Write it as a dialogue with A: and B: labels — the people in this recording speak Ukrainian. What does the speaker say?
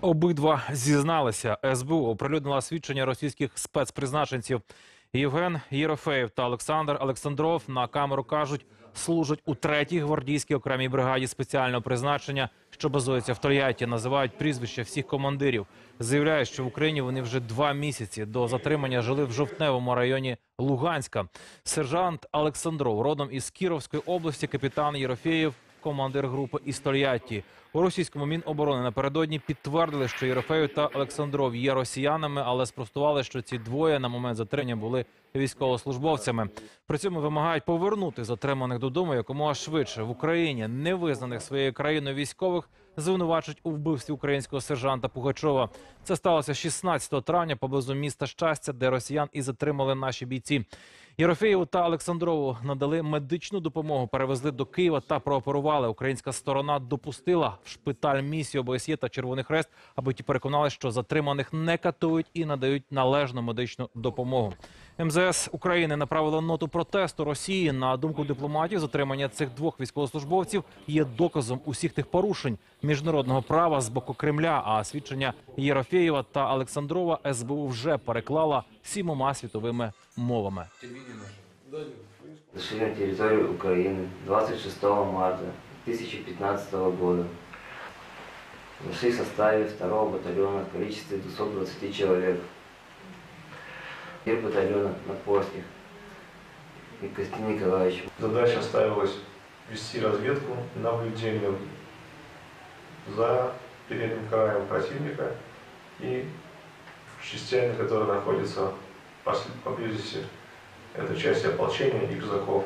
A: Обидва зізналися. СБУ оприлюднила свідчення російських спецпризначенців. Євген Єрофеєв та Олександр Олександров на камеру кажуть, служать у третій гвардійській окремій бригаді спеціального призначення, що базується в Тольятті. Називають прізвища всіх командирів. Заявляють, що в Україні вони вже два місяці до затримання жили в жовтневому районі Луганська. Сержант Олександров, родом із Кіровської області, капітан Єрофеєв, командир групи із Тольятті. У російському міноборони напередодні підтвердили, що Єрофеєв та Олександров є росіянами, але спростували, що ці двоє на момент затримання були військовослужбовцями. При цьому вимагають повернути затриманих додому якомога швидше в Україні, невизнаних своєю країною військових. Звинувачують у вбивстві українського сержанта Пугачова. Це сталося 16 травня поблизу міста Щастя, де росіян і затримали наші бійці. Єрофеєву та Олександрову надали медичну допомогу, перевезли до Києва та прооперували. Українська сторона допустила в шпиталь місію ОБСЄ та Червоний Хрест, аби ті переконали, що затриманих не катують і надають належну медичну допомогу. МЗС України направило ноту протесту Росії. На думку дипломатів, затримання цих двох військовослужбовців є доказом усіх тих порушень міжнародного права з боку Кремля. А свідчення Єрофєєва та Олександрова СБУ вже переклала сімома світовими мовами.
B: Зашли на территорию Украины 26 марта 2015 года. Зашли в составе 2 батальона в количестве 220 человек. Командир батальона Напорских и Костян Николаевич.
C: Задача ставилась вести разведку, наблюдение за передним краем противника и частями, которые находятся поблизости. Это части ополчения и казаков.